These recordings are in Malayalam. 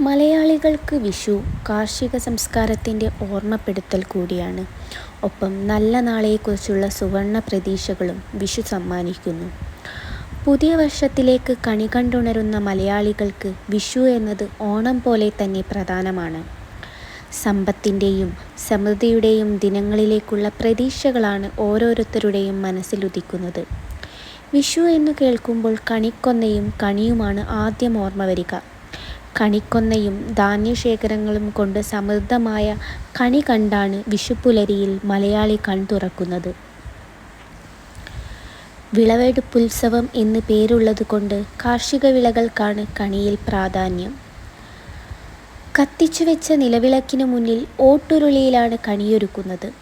മലയാളികൾക്ക് വിഷു കാർഷിക സംസ്കാരത്തിന്റെ ഓർമ്മപ്പെടുത്തൽ കൂടിയാണ്. ഒപ്പം നല്ല നാളെക്കുറിച്ചുള്ള സുവർണ പ്രതീക്ഷകളും വിഷു സമ്മാനിക്കുന്നു. പുതിയ വർഷത്തിലേക്ക് കണി കണ്ടുണരുന്ന മലയാളികൾക്ക് വിഷു എന്നത് ഓണം പോലെ തന്നെ പ്രധാനമാണ്. സമ്പത്തിന്റെയും സമൃദ്ധിയുടെയും ദിനങ്ങളിലേക്കുള്ള പ്രതീക്ഷകളാണ് ഓരോരുത്തരുടെയും മനസ്സിലുദിക്കുന്നത്. വിഷു എന്ന് കേൾക്കുമ്പോൾ കണിക്കൊന്നയും കണിയുമാണ് ആദ്യം ഓർമ്മ വരിക. കണിക്കൊന്നയും ധാന്യശേഖരങ്ങളും കൊണ്ട് സമൃദ്ധമായ കണി കണ്ടാണ് വിഷുപ്പുലരിയിൽ മലയാളി കൺതുറക്കുന്നത്. വിളവെടുപ്പുത്സവം എന്ന് പേരുള്ളതുകൊണ്ട് കാർഷികവിളകൾക്കാണ് കണിയിൽ പ്രാധാന്യം. കത്തിച്ചുവെച്ച നിലവിളക്കിനു മുന്നിൽ ഓട്ടുരുളിയിലാണ് കണിയൊരുക്കുന്നത്.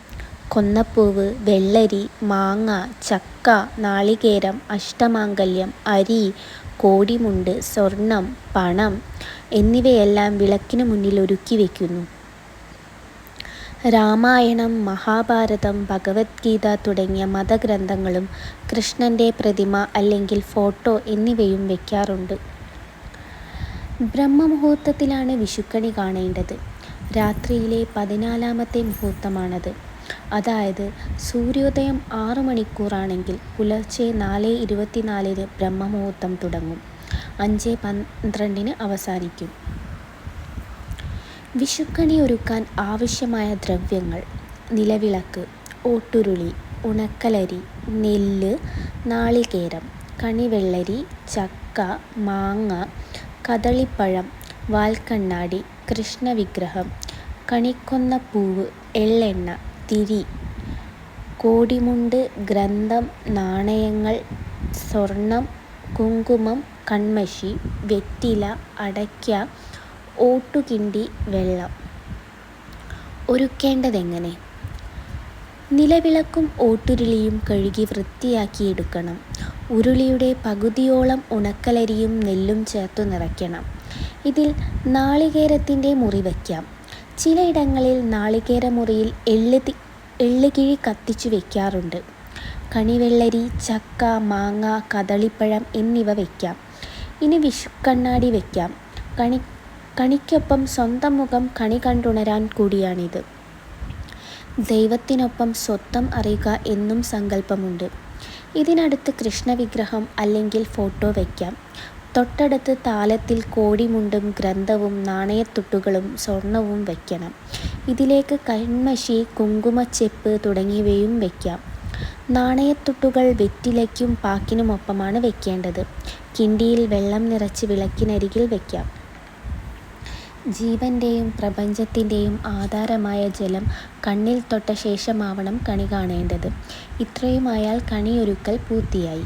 കൊന്നപ്പൂവ്, വെള്ളരി, മാങ്ങ, ചക്ക, നാളികേരം, അഷ്ടമാംഗല്യം, അരി, കോടിമുണ്ട്, സ്വർണം, പണം എന്നിവയെല്ലാം വിളക്കിനു മുന്നിൽ ഒരുക്കി വയ്ക്കുന്നു രാമായണം, മഹാഭാരതം, ഭഗവത്ഗീത തുടങ്ങിയ മതഗ്രന്ഥങ്ങളും കൃഷ്ണന്റെ പ്രതിമ അല്ലെങ്കിൽ ഫോട്ടോ എന്നിവയും വയ്ക്കാറുണ്ട് ബ്രഹ്മമുഹൂർത്തത്തിലാണ് വിഷുക്കണി കാണേണ്ടത്. രാത്രിയിലെ പതിനാലാമത്തെ മുഹൂർത്തമാണത്. അതായത് സൂര്യോദയം ആറു മണിക്കൂറാണെങ്കിൽ പുലർച്ചെ നാല് ഇരുപത്തിനാലിന് ബ്രഹ്മമുഹൂർത്തം തുടങ്ങും. അഞ്ചേ പന്ത്രണ്ടിന് അവസാനിക്കും. വിഷുക്കണി ഒരുക്കാൻ ആവശ്യമായ ദ്രവ്യങ്ങൾ നിലവിളക്ക്, ഓട്ടുരുളി, ഉണക്കലരി, നെല്ല്, നാളികേരം, കണിവെള്ളരി, ചക്ക, മാങ്ങ, കദളിപ്പഴം, വാൽക്കണ്ണാടി, കൃഷ്ണവിഗ്രഹം, കണിക്കൊന്ന പൂവ് എള്ളെണ്ണ, തിരി, കോടിമുണ്ട്, ഗ്രന്ഥം, നാണയങ്ങൾ, സ്വർണം, കുങ്കുമം, കൺമഷി വെറ്റില, അടയ്ക്ക, ഓട്ടുകിണ്ടി, വെള്ളം. ഒരുക്കേണ്ടതെങ്ങനെ? നിലവിളക്കും ഓട്ടുരുളിയും കഴുകി വൃത്തിയാക്കിയെടുക്കണം. ഉരുളിയുടെ പകുതിയോളം ഉണക്കലരിയും നെല്ലും ചേർത്തു നിറയ്ക്കണം. ഇതിൽ നാളികേരത്തിന്റെ മുറി വയ്ക്കാം ചിലയിടങ്ങളിൽ നാളികേരമുറിയിൽ എള്ളുകിഴി കത്തിച്ചു വെക്കാറുണ്ട്. കണിവെള്ളരി, ചക്ക, മാങ്ങ, കദളിപ്പഴം എന്നിവ വയ്ക്കാം ഇനി വിഷുക്കണ്ണാടി കണി കണിക്കൊപ്പം സ്വന്തം മുഖം കണി കണ്ടുണരാൻ കൂടിയാണിത്. ദൈവത്തിനൊപ്പം സ്വത്വം അറിയുക എന്നും സങ്കല്പമുണ്ട്. ഇതിനടുത്ത് കൃഷ്ണവിഗ്രഹം അല്ലെങ്കിൽ ഫോട്ടോ വയ്ക്കാം തൊട്ടടുത്ത് താലത്തിൽ കോടിമുണ്ടും ഗ്രന്ഥവും നാണയത്തുട്ടുകളും സ്വർണവും വയ്ക്കണം ഇതിലേക്ക് കൺമഷി കുങ്കുമച്ചെപ്പ് തുടങ്ങിയവയും വെക്കാം. നാണയത്തുട്ടുകൾ വെറ്റിലയ്ക്കും പാക്കിനുമൊപ്പമാണ് വെക്കേണ്ടത്. കിണ്ടിയിൽ വെള്ളം നിറച്ച് വിളക്കിനരികിൽ വെക്കാം. ജീവന്റെയും പ്രപഞ്ചത്തിന്റെയും ആധാരമായ ജലം കണ്ണിൽ തൊട്ട ശേഷമാവണം കണി കാണേണ്ടത്. ഇത്രയുമായാൽ കണിയൊരുക്കൽ പൂർത്തിയായി.